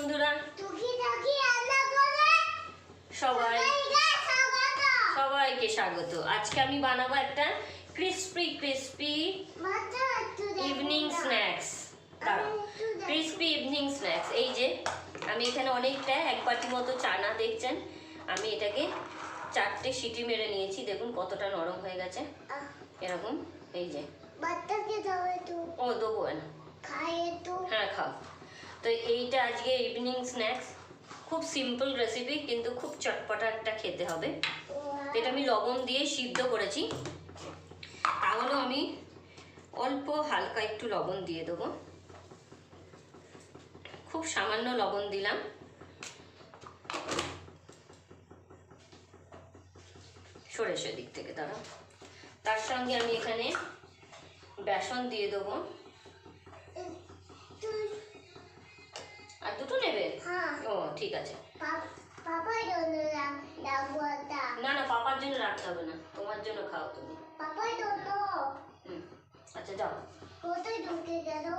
বন্ধুরা। সবাই সবাইকে স্বাগত। আজকে আমি বানাবো একটা crispy crispy evening. Snacks crispy evening snacks এই যে আমি এখানে অনেকটা এক বাটি মতো চানা দেখছেন? আমি এটাকে চারটে সিটি মেরে নিয়েছি। দেখুন কতটা নরম হয়ে গেছে। এরকম এই যে। ও দেবো না হ্যাঁ খাও। তো এইটা আজকে ইভিনিং স্ন্যাক্স খুব সিম্পল রেসিপি কিন্তু খুব চটপটা একটা খেতে হবে। এটা আমি লবণ দিয়ে সিদ্ধ করেছি। তাহলেও আমি অল্প হালকা একটু লবণ দিয়ে দেবো। খুব সামান্য লবণ দিলাম। সরে এসো দিক থেকে তারা তার সঙ্গে আমি এখানে বেসন দিয়ে দেবো। ও ঠিক আছে। পাপ- পাপা জন্য রাখ- রাখব না না পাপার জন্য রাখতে হবে না। তোমার জন্য খাও তুমি। পাপা জন্য আচ্ছা যাও। কোথায় ঢুকে গেল?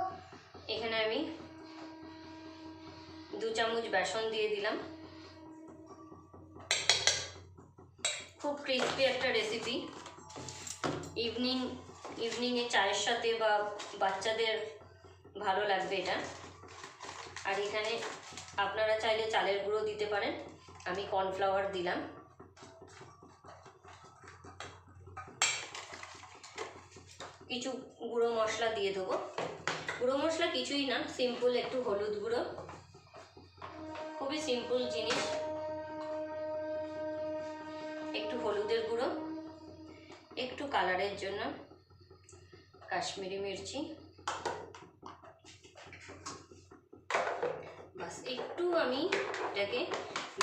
এখানে আমি দু চামচ বেসন দিয়ে দিলাম। খুব ক্রিস্পি একটা রেসিপি ইভিনিং ইভিনিংয়ে চায়ের সাথে বা বাচ্চাদের ভালো লাগবে এটা। আর এখানে আপনারা চাইলে চালের গুঁড়ো দিতে পারেন। আমি কর্নফ্লাওয়ার দিলাম। কিছু গুঁড়ো মশলা দিয়ে দেবো। গুঁড়ো মশলা কিছুই না সিম্পল একটু হলুদ গুঁড়ো। খুবই সিম্পল জিনিস। একটু হলুদের গুঁড়ো। একটু কালারের জন্য। কাশ্মীরি মির্চি। বাস একটু আমি এটাকে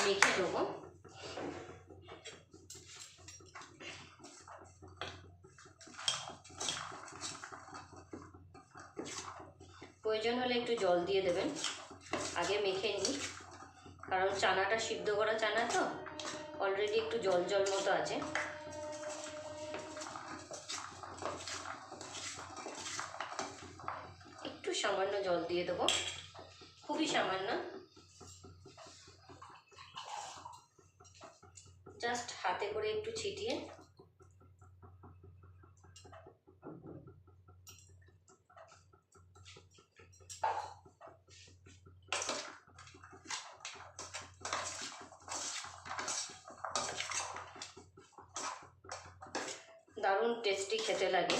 মেখে দেবো প্রয়োজন হলে একটু জল দিয়ে দেবেন। আগে মেখে নিই। কারণ চানাটা সিদ্ধ করা চানা তো অলরেডি একটু জল জল মতো আছে। একটু সামান্য জল দিয়ে দেবো। খুবই সামান্য জাস্ট হাতে করে একটু ছিটিয়ে। দারুণ টেস্টি খেতে লাগে।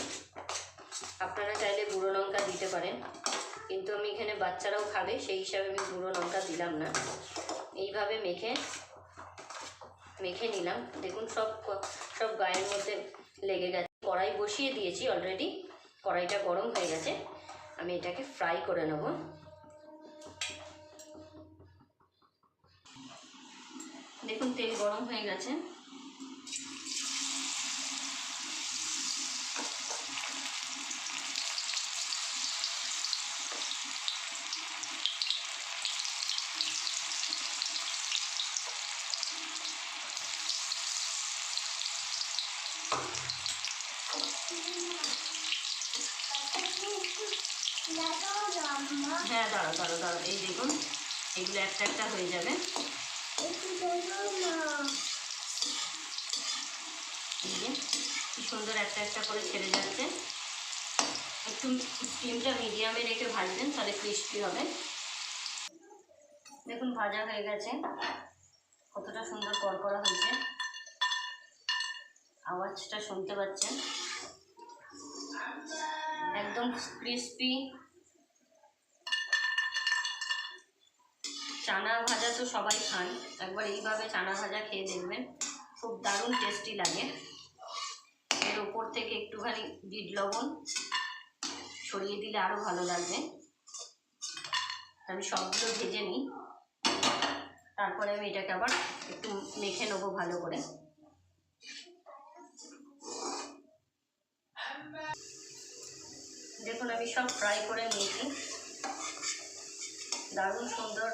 আপনারা চাইলে গুঁড়ো লঙ্কা দিতে পারেন, কিন্তু আমি এখানে বাচ্চারাও খাবে, সেই হিসাবে আমি গুঁড়ো লঙ্কা দিলাম না। এইভাবে মেখে মেখে নিলাম। দেখুন সব সব গায়ের মধ্যে লেগে গেছে। কড়াই বসিয়ে দিয়েছি অলরেডি কড়াইটা গরম হয়ে গেছে। আমি এটাকে ফ্রাই করে নেব। দেখুন তেল গরম হয়ে গেছে। হ্যাঁ দাঁড়ো দাঁড়ো দাঁড়ো এই দেখুন, এগুলো একটা একটা হয়ে যাবে। কি সুন্দর একটা একটা করে ছেড়ে যাচ্ছে। একটু স্টিমটা মিডিয়ামে রেখে ভাজবেন, তাহলে ক্রিস্পি হবে। দেখুন, ভাজা হয়ে গেছে। কতটা সুন্দর কড়কড়া হয়েছে। আওয়াজটা শুনতে পাচ্ছেন? একদম ক্রিস্পি চানা ভাজা তো সবাই খান। একবার এইভাবে চানা ভাজা খেয়ে দেখবেন, খুব দারুণ টেস্টি লাগে। এর ওপর থেকে একটুখানি বিট লবণ ছড়িয়ে দিলে আরও ভালো লাগবে। আমি সবগুলো ভেজে নিই। তারপরে আমি এটাকে আবার একটু মেখে নেব ভালো করে। দেখুন, আমি সব ফ্রাই করে নিয়েছি। দারুণ সুন্দর।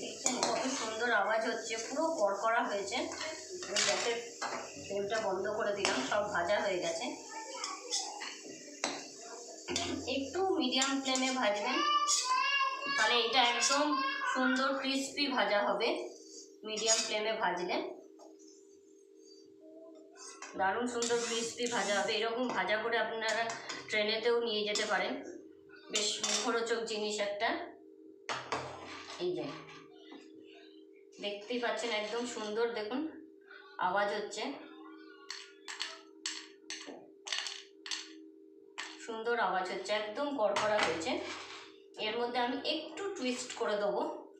দেখছেন, কত সুন্দর আওয়াজ হচ্ছে, পুরো কড়কড়া হয়েছে। আমি গ্যাসের তেলটা বন্ধ করে দিলাম, সব ভাজা হয়ে গেছে। একটু মিডিয়াম ফ্লেমে ভাজবেন মানে এটা একদম সুন্দর ক্রিস্পি ভাজা হবে। মিডিয়াম ফ্লেমে ভাজলে দারুণ সুন্দর ক্রিস্পি ভাজা হবে। এরকম ভাজা করে আপনারা ট্রেনেতেও নিয়ে যেতে পারেন। বেশ মুখরোচক জিনিস একটা। এই যে, দেখতেই পাচ্ছেন একদম সুন্দর, দেখুন, আওয়াজ হচ্ছে। সুন্দর আওয়াজ হচ্ছে, একদম কড়কড়া হয়েছে। এর মধ্যে আমি একটু টুইস্ট করে দেবো,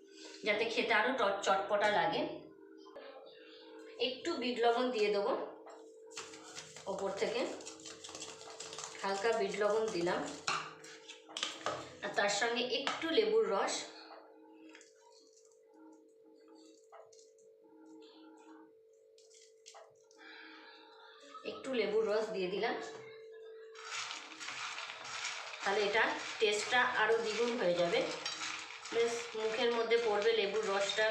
যাতে খেতে আরও চটপটা লাগে। একটু বিট লবণ দিয়ে দেবো। ওপর থেকে হালকা বিট লবণ দিলাম। আর তার সঙ্গে একটু লেবুর রস। একটু লেবুর রস দিয়ে দিলাম। তাহলে এটা টেস্টটা আরও দ্বিগুণ হয়ে যাবে। বেশ, মুখের মধ্যে পড়বে লেবুর রসটা।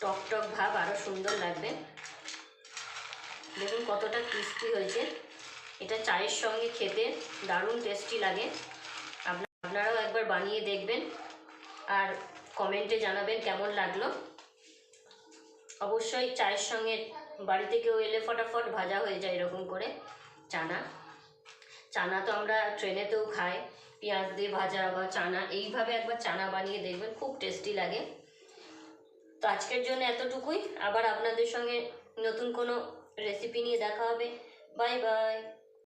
টক টক ভাব আরও সুন্দর লাগবে। দেখুন কতটা ক্রিস্পি হয়েছে। এটা চায়ের সঙ্গে খেতে দারুণ টেস্টি লাগে। আপনা- আপনারাও একবার বানিয়ে দেখবেন আর কমেন্টে জানাবেন কেমন লাগল। অবশ্যই চায়ের সঙ্গে বাড়িতে কেউ এলে ফটাফট ভাজা হয়ে যায় এরকম করে চানা। চানা তো আমরা ট্রেনেতেও খাই, পেঁয়াজ দিয়ে ভাজা বা চানা, এইভাবে একবার চানা বানিয়ে দেখবেন, খুব টেস্টি লাগে। তো আজকের জন্য এতটুকুই। আবার আপনাদের সঙ্গে নতুন কোনো রেসিপি নিয়ে দেখা হবে। Bye bye